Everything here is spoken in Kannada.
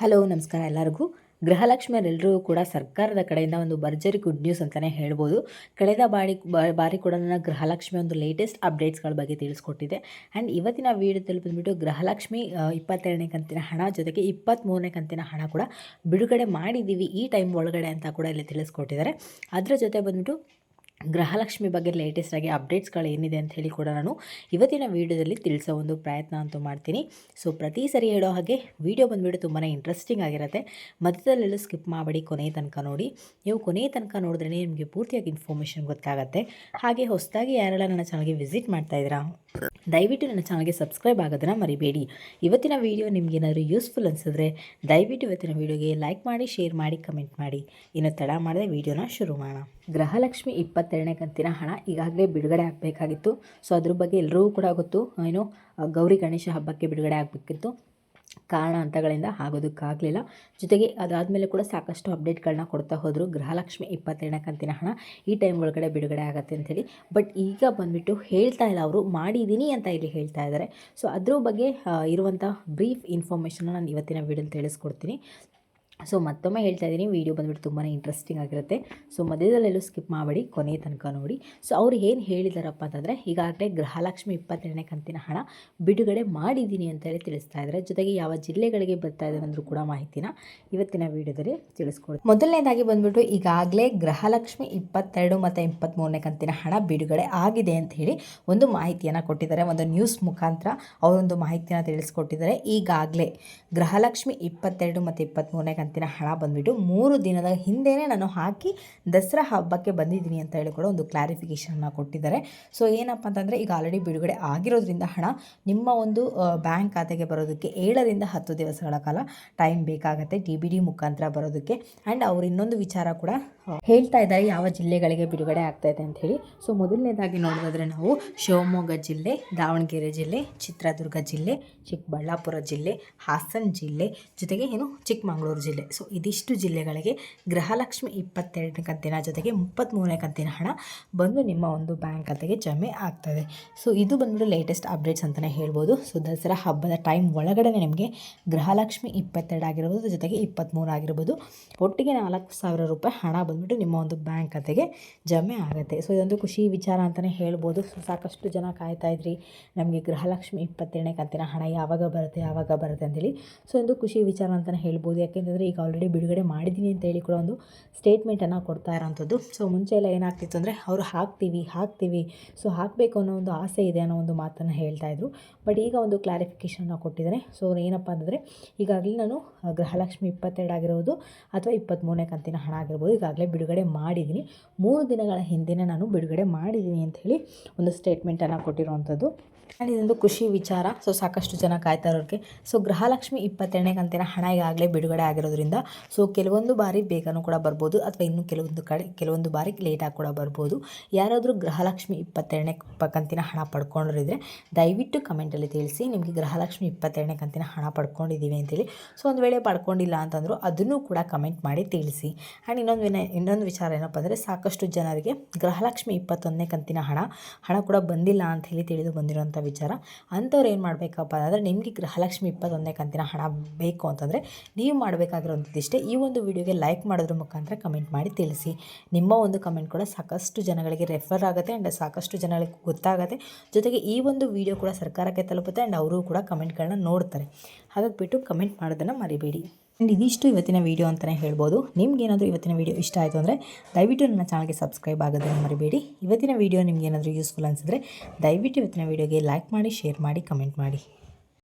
ಹಲೋ, ನಮಸ್ಕಾರ ಎಲ್ಲರಿಗೂ. ಗೃಹಲಕ್ಷ್ಮಿಯರೆಲ್ಲರೂ ಕೂಡ ಸರ್ಕಾರದ ಕಡೆಯಿಂದ ಒಂದು ಭರ್ಜರಿ ಗುಡ್ ನ್ಯೂಸ್ ಅಂತಲೇ ಹೇಳ್ಬೋದು. ಕಳೆದ ಬಾರಿ ಬಾರಿ ಕೂಡ ನನ್ನ ಗೃಹಲಕ್ಷ್ಮಿ ಒಂದು ಲೇಟೆಸ್ಟ್ ಅಪ್ಡೇಟ್ಸ್ಗಳ ಬಗ್ಗೆ ತಿಳಿಸ್ಕೊಟ್ಟಿದೆ. ಆ್ಯಂಡ್ ಇವತ್ತಿನ ವಿಡಿಯೋದಲ್ಲಿ ಬಂದುಬಿಟ್ಟು ಗೃಹಲಕ್ಷ್ಮಿ ಇಪ್ಪತ್ತೆರಡನೇ ಕಂತಿನ ಹಣ ಜೊತೆಗೆ ಇಪ್ಪತ್ತ್ಮೂರನೇ ಕಂತಿನ ಹಣ ಕೂಡ ಬಿಡುಗಡೆ ಮಾಡಿದ್ದೀವಿ ಈ ಟೈಮ್ ಒಳಗಡೆ ಅಂತ ಕೂಡ ಇಲ್ಲಿ ತಿಳಿಸ್ಕೊಟ್ಟಿದ್ದಾರೆ. ಅದರ ಜೊತೆ ಬಂದುಬಿಟ್ಟು ಗೃಹಲಕ್ಷ್ಮಿ ಬಗ್ಗೆ ಲೇಟೆಸ್ಟ್ ಆಗಿ ಅಪ್ಡೇಟ್ಸ್ಗಳು ಏನಿದೆ ಅಂತ ಹೇಳಿ ಕೂಡ ನಾನು ಇವತ್ತಿನ ವೀಡಿಯೋದಲ್ಲಿ ತಿಳಿಸೋ ಒಂದು ಪ್ರಯತ್ನ ಅಂತೂ ಮಾಡ್ತೀನಿ. ಸೊ ಪ್ರತಿ ಸರಿ ಹೇಳೋ ಹಾಗೆ ವಿಡಿಯೋ ಬಂದುಬಿಟ್ಟು ತುಂಬಾ ಇಂಟ್ರೆಸ್ಟಿಂಗ್ ಆಗಿರುತ್ತೆ. ಮಧ್ಯದಲ್ಲೆಲ್ಲೂ ಸ್ಕಿಪ್ ಮಾಡಬೇಡಿ ಕೊನೆಯ ತನಕ ನೋಡಿ. ನೀವು ಕೊನೆಯ ತನಕ ನೋಡಿದ್ರೆ ನಿಮಗೆ ಪೂರ್ತಿಯಾಗಿ ಇನ್ಫಾರ್ಮೇಷನ್ ಗೊತ್ತಾಗುತ್ತೆ. ಹಾಗೆ ಹೊಸದಾಗಿ ಯಾರೆಲ್ಲ ನನ್ನ ಚಾನಲ್ಗೆ ವಿಸಿಟ್ ಮಾಡ್ತಾ ಇದ್ದೀರಾ? ದಯವಿಟ್ಟು ನನ್ನ ಚಾನಲ್ಗೆ ಸಬ್ಸ್ಕ್ರೈಬ್ ಆಗೋದನ್ನು ಮರಿಬೇಡಿ. ಇವತ್ತಿನ ವೀಡಿಯೋ ನಿಮ್ಗೆ ಏನಾದರೂ ಯೂಸ್ಫುಲ್ ಅನಿಸಿದ್ರೆ ದಯವಿಟ್ಟು ಇವತ್ತಿನ ವೀಡಿಯೋಗೆ ಲೈಕ್ ಮಾಡಿ, ಶೇರ್ ಮಾಡಿ, ಕಮೆಂಟ್ ಮಾಡಿ. ಇನ್ನು ತಡ ಮಾಡದೆ ವೀಡಿಯೋನ ಶುರು ಮಾಡೋಣ. ಗೃಹಲಕ್ಷ್ಮಿ ಇಪ್ಪತ್ತೆರಡನೇ ಕಂತಿನ ಹಣ ಈಗಾಗಲೇ ಬಿಡುಗಡೆ ಆಗಬೇಕಾಗಿತ್ತು. ಸೊ ಅದ್ರ ಬಗ್ಗೆ ಎಲ್ಲರಿಗೂ ಕೂಡ ಗೊತ್ತು. ಏನು, ಗೌರಿ ಗಣೇಶ ಹಬ್ಬಕ್ಕೆ ಬಿಡುಗಡೆ ಆಗಬೇಕಿತ್ತು. ಕಾರಣಾಂತಗಳಿಂದ ಆಗೋದಕ್ಕಾಗಲಿಲ್ಲ. ಜೊತೆಗೆ ಅದಾದಮೇಲೆ ಕೂಡ ಸಾಕಷ್ಟು ಅಪ್ಡೇಟ್ಗಳನ್ನ ಕೊಡ್ತಾ ಹೋದರು. ಗೃಹಲಕ್ಷ್ಮಿ ಇಪ್ಪತ್ತೆರಡನೇ ಕಂತಿನ ಹಣ ಈ ಟೈಮ್ ಒಳಗಡೆ ಬಿಡುಗಡೆ ಆಗುತ್ತೆ ಅಂಥೇಳಿ. ಬಟ್ ಈಗ ಬಂದುಬಿಟ್ಟು ಹೇಳ್ತಾ ಇಲ್ಲ ಅವರು. ಮಾಡಿದ್ದೀನಿ ಅಂತ ಇಲ್ಲಿ ಹೇಳ್ತಾ ಇದ್ದಾರೆ. ಸೊ ಅದ್ರ ಬಗ್ಗೆ ಇರುವಂಥ ಬ್ರೀಫ್ ಇನ್ಫಾರ್ಮೇಷನ್ನ ನಾನು ಇವತ್ತಿನ ವೀಡಿಯೋ ತಿಳಿಸ್ಕೊಡ್ತೀನಿ. ಸೊ ಮತ್ತೊಮ್ಮೆ ಹೇಳ್ತಾ ಇದ್ದೀನಿ ವೀಡಿಯೋ ಬಂದುಬಿಟ್ಟು ತುಂಬಾ ಇಂಟ್ರೆಸ್ಟಿಂಗ್ ಆಗಿರುತ್ತೆ. ಸೊ ಮಧ್ಯದಲ್ಲೆಲ್ಲೂ ಸ್ಕಿಪ್ ಮಾಡಬೇಡಿ, ಕೊನೆಯ ತನಕ ನೋಡಿ. ಸೊ ಅವ್ರು ಏನು ಹೇಳಿದಾರಪ್ಪ ಅಂತಂದರೆ, ಈಗಾಗಲೇ ಗೃಹಲಕ್ಷ್ಮಿ ಇಪ್ಪತ್ತೆರಡನೇ ಕಂತಿನ ಹಣ ಬಿಡುಗಡೆ ಮಾಡಿದ್ದೀನಿ ಅಂತ ಹೇಳಿ ತಿಳಿಸ್ತಾ ಇದ್ದಾರೆ ಜೊತೆಗೆ ಯಾವ ಜಿಲ್ಲೆಗಳಿಗೆ ಬರ್ತಾ ಇದೆ ಅಂದರೂ ಕೂಡ ಮಾಹಿತಿನ ಇವತ್ತಿನ ವೀಡಿಯೋದಲ್ಲಿ ತಿಳಿಸ್ಕೊಡ್ತೀನಿ. ಮೊದಲನೇದಾಗಿ ಬಂದುಬಿಟ್ಟು, ಈಗಾಗಲೇ ಗೃಹಲಕ್ಷ್ಮಿ ಇಪ್ಪತ್ತೆರಡು ಮತ್ತು ಇಪ್ಪತ್ತ್ಮೂರನೇ ಕಂತಿನ ಹಣ ಬಿಡುಗಡೆ ಆಗಿದೆ ಅಂತ ಹೇಳಿ ಒಂದು ಮಾಹಿತಿಯನ್ನು ಕೊಟ್ಟಿದ್ದಾರೆ. ಒಂದು ನ್ಯೂಸ್ ಮುಖಾಂತರ ಅವರೊಂದು ಮಾಹಿತಿಯನ್ನು ತಿಳಿಸ್ಕೊಟ್ಟಿದ್ದಾರೆ. ಈಗಾಗಲೇ ಗೃಹಲಕ್ಷ್ಮಿ ಇಪ್ಪತ್ತೆರಡು ಮತ್ತು ಇಪ್ಪತ್ತ್ಮೂರನೇ ಕಂತಿನ ಹಣ ಬಂದುಬಿಟ್ಟು ಮೂರು ದಿನದ ಹಿಂದೆಯೇ ನಾನು ಹಾಕಿ ದಸರಾ ಹಬ್ಬಕ್ಕೆ ಬಂದಿದ್ದೀನಿ ಅಂತ ಹೇಳಿ ಕೂಡ ಒಂದು ಕ್ಲಾರಿಫಿಕೇಷನ್ನ ಕೊಟ್ಟಿದ್ದಾರೆ. ಸೊ ಏನಪ್ಪ ಅಂತಂದರೆ ಈಗ ಆಲ್ರೆಡಿ ಬಿಡುಗಡೆ ಆಗಿರೋದ್ರಿಂದ ಹಣ ನಿಮ್ಮ ಒಂದು ಬ್ಯಾಂಕ್ ಖಾತೆಗೆ ಬರೋದಕ್ಕೆ ಏಳರಿಂದ ಹತ್ತು ದಿವಸಗಳ ಕಾಲ ಟೈಮ್ ಬೇಕಾಗುತ್ತೆ ಡಿ ಬಿ ಡಿ ಮುಖಾಂತರ ಬರೋದಕ್ಕೆ. ಆ್ಯಂಡ್ ಅವ್ರು ಇನ್ನೊಂದು ವಿಚಾರ ಕೂಡ ಹೇಳ್ತಾ ಇದ್ದಾರೆ ಯಾವ ಜಿಲ್ಲೆಗಳಿಗೆ ಬಿಡುಗಡೆ ಆಗ್ತಾ ಇದೆ ಅಂತ ಹೇಳಿ. ಸೊ ಮೊದಲನೇದಾಗಿ ನೋಡೋದಾದರೆ ನಾವು ಶಿವಮೊಗ್ಗ ಜಿಲ್ಲೆ, ದಾವಣಗೆರೆ ಜಿಲ್ಲೆ, ಚಿತ್ರದುರ್ಗ ಜಿಲ್ಲೆ, ಚಿಕ್ಕಬಳ್ಳಾಪುರ ಜಿಲ್ಲೆ, ಹಾಸನ ಜಿಲ್ಲೆ, ಜೊತೆಗೆ ಏನು ಚಿಕ್ಕಮಗಳೂರು ಜಿಲ್ಲೆ. ಸೊ ಇದಿಷ್ಟು ಜಿಲ್ಲೆಗಳಿಗೆ ಗೃಹಲಕ್ಷ್ಮಿ ಇಪ್ಪತ್ತೆರಡನೇ ಕಂತಿನ ಜೊತೆಗೆ ಮುಪ್ಪತ್ತ್ಮೂರನೇ ಕಂತಿನ ಹಣ ಬಂದು ನಿಮ್ಮ ಒಂದು ಬ್ಯಾಂಕ್ ಖಾತೆಗೆ ಜಮೆ ಆಗ್ತದೆ. ಸೊ ಇದು ಬಂದ್ಬಿಟ್ಟು ಲೇಟೆಸ್ಟ್ ಅಪ್ಡೇಟ್ಸ್ ಅಂತಲೇ ಹೇಳ್ಬೋದು. ಸೊ ದಸರಾ ಹಬ್ಬದ ಟೈಮ್ ಒಳಗಡೆ ನಿಮಗೆ ಗೃಹಲಕ್ಷ್ಮಿ ಇಪ್ಪತ್ತೆರಡು ಆಗಿರ್ಬೋದು, ಜೊತೆಗೆ ಇಪ್ಪತ್ತ್ಮೂರು ಆಗಿರ್ಬೋದು. ಒಟ್ಟಿಗೆ ನಾಲ್ಕು ಸಾವಿರ ರೂಪಾಯಿ ಹಣ ಬಂದ್ಬಿಟ್ಟು ನಿಮ್ಮ ಒಂದು ಬ್ಯಾಂಕ್ ಖಾತೆಗೆ ಜಮೆ ಆಗುತ್ತೆ. ಸೊ ಇದೊಂದು ಖುಷಿ ವಿಚಾರ ಅಂತಲೇ ಹೇಳ್ಬೋದು. ಸೊ ಸಾಕಷ್ಟು ಜನ ಕಾಯ್ತಾ ಇದ್ರಿ, ನಮಗೆ ಗೃಹಲಕ್ಷ್ಮಿ ಇಪ್ಪತ್ತೆರಡನೇ ಕಂತಿನ ಹಣ ಯಾವಾಗ ಬರುತ್ತೆ ಯಾವಾಗ ಬರುತ್ತೆ ಅಂತೇಳಿ. ಸೊ ಒಂದು ಖುಷಿ ವಿಚಾರ ಅಂತಲೇ ಹೇಳ್ಬೋದು. ಯಾಕೆಂತಂದರೆ ಈಗ ಆಲ್ರೆಡಿ ಬಿಡುಗಡೆ ಮಾಡಿದ್ದೀನಿ ಅಂತ ಹೇಳಿ ಕೂಡ ಒಂದು ಸ್ಟೇಟ್ಮೆಂಟನ್ನು ಕೊಡ್ತಾ ಇರೋಂಥದ್ದು. ಸೊ ಮುಂಚೆ ಎಲ್ಲ ಏನಾಗ್ತಿತ್ತು ಅಂದರೆ ಅವರು ಹಾಕ್ತೀವಿ ಹಾಕ್ತೀವಿ. ಸೊ ಹಾಕಬೇಕು ಅನ್ನೋ ಒಂದು ಆಸೆ ಇದೆ ಅನ್ನೋ ಒಂದು ಮಾತನ್ನು ಹೇಳ್ತಾ ಇದ್ರು. ಬಟ್ ಈಗ ಒಂದು ಕ್ಲಾರಿಫಿಕೇಷನ್ನ ಕೊಟ್ಟಿದ್ದಾರೆ. ಸೊ ಏನಪ್ಪ ಅಂದರೆ ಈಗಾಗಲೇ ನಾನು ಗೃಹಲಕ್ಷ್ಮಿ ಇಪ್ಪತ್ತೆರಡು ಆಗಿರ್ಬೋದು ಅಥವಾ ಇಪ್ಪತ್ತ್ಮೂರನೇ ಕಂತಿನ ಹಣ ಆಗಿರ್ಬೋದು ಈಗಾಗಲೇ ಬಿಡುಗಡೆ ಮಾಡಿದ್ದೀನಿ ಮೂರು ದಿನಗಳ ಹಿಂದೆನೇ ನಾನು ಬಿಡುಗಡೆ ಮಾಡಿದ್ದೀನಿ ಅಂತ ಹೇಳಿ ಒಂದು ಸ್ಟೇಟ್ಮೆಂಟನ್ನು ಕೊಟ್ಟಿರುವಂಥದ್ದು ಆ್ಯಂಡ್ ಇದೊಂದು ಖುಷಿ ವಿಚಾರ. ಸೊ ಸಾಕಷ್ಟು ಜನ ಕಾಯ್ತಾ ಇರೋರಿಗೆ. ಸೊ ಗೃಹಲಕ್ಷ್ಮಿ ಇಪ್ಪತ್ತೆರಡನೇ ಕಂತಿನ ಹಣ ಈಗಾಗಲೇ ಬಿಡುಗಡೆ ಆಗಿರೋದ್ರಿಂದ ಸೊ ಕೆಲವೊಂದು ಬಾರಿ ಬೇಗನೂ ಕೂಡ ಬರ್ಬೋದು ಅಥವಾ ಇನ್ನು ಕೆಲವೊಂದು ಕಡೆ ಕೆಲವೊಂದು ಬಾರಿ ಲೇಟಾಗಿ ಕೂಡ ಬರ್ಬೋದು. ಯಾರಾದರೂ ಗೃಹಲಕ್ಷ್ಮಿ ಇಪ್ಪತ್ತೆರಡನೇ ಕಂತಿನ ಹಣ ಪಡ್ಕೊಂಡಿದ್ರೆ ದಯವಿಟ್ಟು ಕಮೆಂಟಲ್ಲಿ ತಿಳಿಸಿ ನಿಮಗೆ ಗೃಹಲಕ್ಷ್ಮಿ ಇಪ್ಪತ್ತೆರಡನೇ ಕಂತಿನ ಹಣ ಪಡ್ಕೊಂಡಿದ್ದೀವಿ ಅಂತೇಳಿ. ಸೊ ಒಂದು ವೇಳೆ ಪಡ್ಕೊಂಡಿಲ್ಲ ಅಂತಂದರೂ ಅದನ್ನು ಕೂಡ ಕಮೆಂಟ್ ಮಾಡಿ ತಿಳಿಸಿ. ಆ್ಯಂಡ್ ಇನ್ನೊಂದು ಇನ್ನೊಂದು ವಿಚಾರ ಏನಪ್ಪ ಅಂದರೆ ಸಾಕಷ್ಟು ಜನರಿಗೆ ಗೃಹಲಕ್ಷ್ಮಿ ಇಪ್ಪತ್ತೊಂದನೇ ಕಂತಿನ ಹಣ ಹಣ ಕೂಡ ಬಂದಿಲ್ಲ ಅಂತ ಹೇಳಿ ತಿಳಿದು ಬಂದಿರೋಂಥ ವಿಚಾರ. ಅಂಥವ್ರು ಏನು ಮಾಡಬೇಕಪ್ಪ ಅಂದರೆ ನಿಮಗೆ ಗೃಹಲಕ್ಷ್ಮಿ ಇಪ್ಪತ್ತೊಂದನೇ ಕಂತಿನ ಹಣ ಬೇಕು ಅಂತಂದರೆ ನೀವು ಮಾಡಬೇಕಾಗಿರೋಂಥದ್ದಿಷ್ಟೇ ಈ ಒಂದು ವಿಡಿಯೋಗೆ ಲೈಕ್ ಮಾಡೋದ್ರ ಮುಖಾಂತರ ಕಮೆಂಟ್ ಮಾಡಿ ತಿಳಿಸಿ. ನಿಮ್ಮ ಒಂದು ಕಮೆಂಟ್ ಕೂಡ ಸಾಕಷ್ಟು ಜನಗಳಿಗೆ ರೆಫರ್ ಆಗುತ್ತೆ ಆ್ಯಂಡ್ ಸಾಕಷ್ಟು ಜನಗಳಿಗೆ ಗೊತ್ತಾಗುತ್ತೆ. ಜೊತೆಗೆ ಈ ಒಂದು ವಿಡಿಯೋ ಕೂಡ ಸರ್ಕಾರಕ್ಕೆ ತಲುಪುತ್ತೆ ಆ್ಯಂಡ್ ಅವರು ಕೂಡ ಕಮೆಂಟ್ಗಳನ್ನ ನೋಡ್ತಾರೆ. ಹಾಗಾಗಿಬಿಟ್ಟು ಕಮೆಂಟ್ ಮಾಡೋದನ್ನು ಮರಿಬೇಡಿ. ಆ್ಯಂಡ್ ಇದಿಷ್ಟು ಇವತ್ತಿನ ವೀಡಿಯೋ ಅಂತಲೇ ಹೇಳ್ಬೋದು. ನಿಮ್ಗೇನಾದರೂ ಇವತ್ತಿನ ವೀಡಿಯೋ ಇಷ್ಟ ಆಯಿತು ಅಂದರೆ ದಯವಿಟ್ಟು ನನ್ನ ಚಾನಲ್ಗೆ ಸಬ್ಸ್ಕ್ರೈಬ್ ಆಗೋದನ್ನು ಮರಿಬೇಡಿ. ಇವತ್ತಿನ ವೀಡಿಯೋ ನಿಮ್ಗೇನಾದರೂ ಯೂಸ್ಫುಲ್ ಅನಿಸಿದ್ರೆ ದಯವಿಟ್ಟು ಇವತ್ತಿನ ವೀಡಿಯೋಗೆ ಲೈಕ್ ಮಾಡಿ ಶೇರ್ ಮಾಡಿ ಕಮೆಂಟ್ ಮಾಡಿ.